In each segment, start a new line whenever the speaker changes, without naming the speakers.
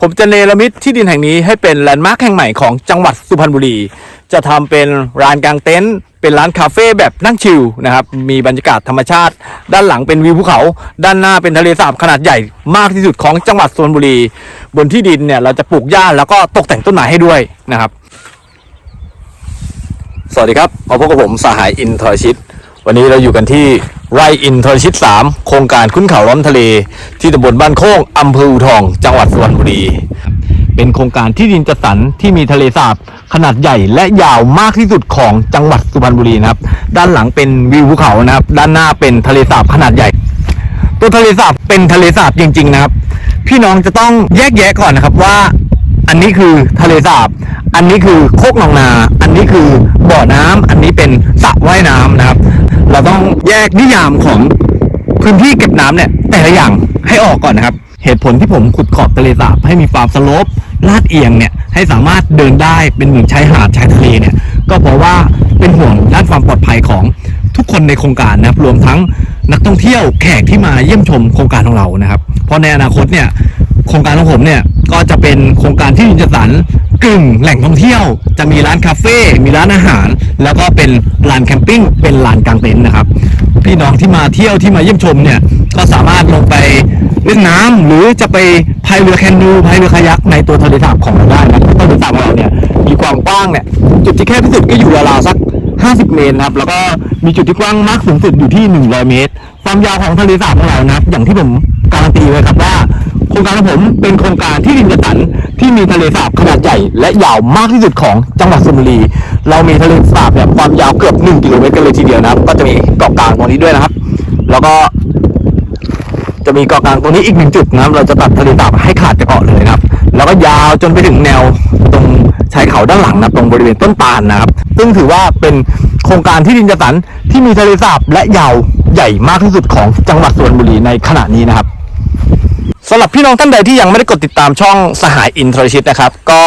ผมจะเนรมิตที่ดินแห่งนี้ให้เป็นแลนด์มาร์คแห่งใหม่ของจังหวัดสุพรรณบุรี จะทำเป็นร้านกลางเต็นท์เป็นร้านคาเฟ่แบบนั่งชิลนะครับ มีบรรยากาศธรรมชาติ ด้านหลังเป็นวิวภูเขา ด้านหน้าเป็นทะเลสาบขนาดใหญ่มากที่สุดของจังหวัดสุพรรณบุรี บนที่ดินเนี่ยเราจะปลูกหญ้าแล้วก็ตกแต่งต้นไม้ให้ด้วยนะครับ สวัสดีครับมาพบกับผมสหายอินทรชิต วันนี้เราอยู่กันที่ ไร่อินทรชิต 3 โครงการขึ้นเขาล้อมทะเล ที่ตำบลบ้านโค้งอำเภออูทอง จังหวัดสุพรรณบุรี เป็นโครงการที่ดินจัดสรรที่มีทะเลสาบขนาดใหญ่และยาวมากที่สุดของจังหวัดสุพรรณบุรีนะครับ ด้านหลังเป็นวิวภูเขานะครับ ด้านหน้าเป็นทะเลสาบขนาดใหญ่ ตัวทะเลสาบเป็นทะเลสาบจริง ๆ นะครับ พี่น้องจะต้องแยกแยะก่อนนะครับว่า อันนี้คือทะเลสาบ อันนี้คือโคกหนองนา อันนี้คือบ่อน้ำอันนี้เป็นสระว่ายน้ำนะครับ เราต้องแยกนิยามของพื้นที่เก็บน้ำเนี่ย แต่ละอย่างให้ออกก่อนนะครับ เหตุผลที่ผมขุดขอบทะเลสาบให้มีความสโลปลาดเอียงเนี่ยให้สามารถเดินได้เป็นเหมือนชายหาดชายทะเลเนี่ย ก็เพราะว่าเป็นห่วงด้านความปลอดภัยของทุกคนในโครงการนะครับรวมทั้งนักท่องเที่ยวแขกที่มาเยี่ยมชมโครงการของเรานะครับ เพราะในอนาคตเนี่ยโครงการของผมเนี่ย ก็จะเป็นโครงการที่ดินจัดสรรกึ่งแหล่งท่องเที่ยว จะมีร้านคาเฟ่มีร้านอาหาร แล้วก็เป็นลานแคมปิ้งเป็นลานกางเต็นท์นะครับ พี่น้องที่มาเที่ยวที่มาเยี่ยมชมเนี่ยก็สามารถลงไปเล่นน้ำหรือจะไปพายเรือแคนูพายเรือคายักในตัวทะเลสาบของเราได้นะทะเลสาบของเราเนี่ยมีความกว้างเนี่ยจุดที่แคบที่สุดก็อยู่ราวๆสัก 50 เมตรครับแล้วก็มีจุดที่กว้างมากสูงสุดอยู่ที่ 100 เมตร ความยาวของทะเลสาบของเรานะอย่างที่ผมการันตีไว้ครับว่า รงการของผมเป็นโครงการที่ดินจัดสรรที่มีทะเลสาบขนาดใหญ่และยาวมากที่สุดของจังหวัดสุพรรณบุรี เรามีทะเลสาบเนี่ยความยาวเกือบ1กิโลเมตรกันเลยทีเดียวนะครับ ก็จะมีเกาะกลางตรงนี้ด้วยนะครับ แล้วก็จะมีเกาะกลางตรงนี้อีกหนึ่งจุดนะครับ เราจะตัดทะเลสาบให้ขาดจากเกาะเลยนะครับ แล้วก็ยาวจนไปถึงแนวตรงชายเขาด้านหลังนะตรงบริเวณต้นตาลนะครับ ซึ่งถือว่าเป็นโครงการที่ดินจัดสรรที่มีทะเลสาบและยาวใหญ่มากที่สุดของจังหวัดสุพรรณบุรีในขณะนี้นะครับ สำหรับพี่น้องท่านใดที่ยังไม่ได้กดติดตามช่องสหายอินทรชิตนะครับ ก็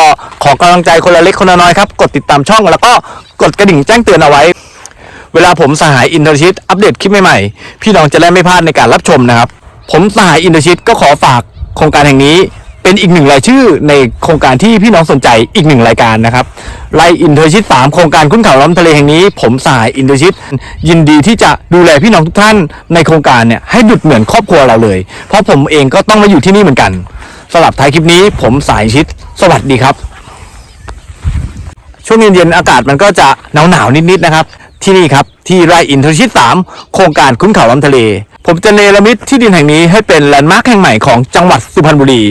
ขอกำลังใจคนละเล็กคนละน้อยครับ กดติดตามช่องแล้วก็กดกระดิ่งแจ้งเตือนเอาไว้ เวลาผมสหายอินทรชิตอัปเดตคลิปใหม่ๆ พี่น้องจะได้ไม่พลาดในการรับชมนะครับ ผมสหายอินทรชิตก็ขอฝากโครงการแห่งนี้ เป็นอีกหนึ่งรายชื่อในโครงการที่พี่น้องสนใจอีกหนึ่งรายการนะครับ ไลอินเทอร์ชิต3โครงการคุ้นเขาล้อมทะเลแห่งนี้ ผมสายอินเทอร์ชิตยินดีที่จะดูแลพี่น้องทุกท่านในโครงการเนี่ยให้ดุดเหมือนครอบครัวเราเลย เพราะผมเองก็ต้องมาอยู่ที่นี่เหมือนกันสำหรับท้ายคลิปนี้ผมสายชิตสวัสดีครับ ช่วงเย็นๆอากาศมันก็จะหนาวๆนิดๆนะครับ ที่นี่ครับที่ไร่อินเทอร์ชิต3โครงการคุ้นเขาล้อมทะเล ผมจะเนรมิตที่ดินแห่งนี้ให้เป็นแลนด์มาร์คแห่งใหม่ของจังหวัดสุพรรณบุรี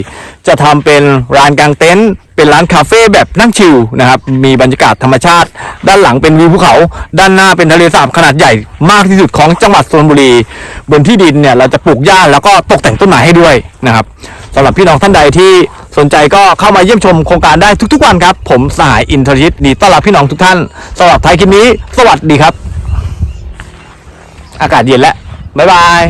จะทำเป็นร้านกลางเต็นท์เป็นร้านคาเฟ่แบบนั่งชิลนะครับ มีบรรยากาศธรรมชาติ ด้านหลังเป็นวิวภูเขา ด้านหน้าเป็นทะเลสาบขนาดใหญ่มากที่สุดของจังหวัดสุพรรณบุรี บนที่ดินเนี่ยเราจะปลูกหญ้าแล้วก็ตกแต่งต้นไม้ให้ด้วยนะครับสำหรับพี่น้องท่านใดที่สนใจก็เข้ามาเยี่ยมชมโครงการได้ทุกๆวันครับ ผมสายอินทรชิตดีต้อนรับพี่น้องทุกท่านสำหรับไทยคลิปนี้ สวัสดีครับ อากาศเย็นแล้ว บ๊ายบาย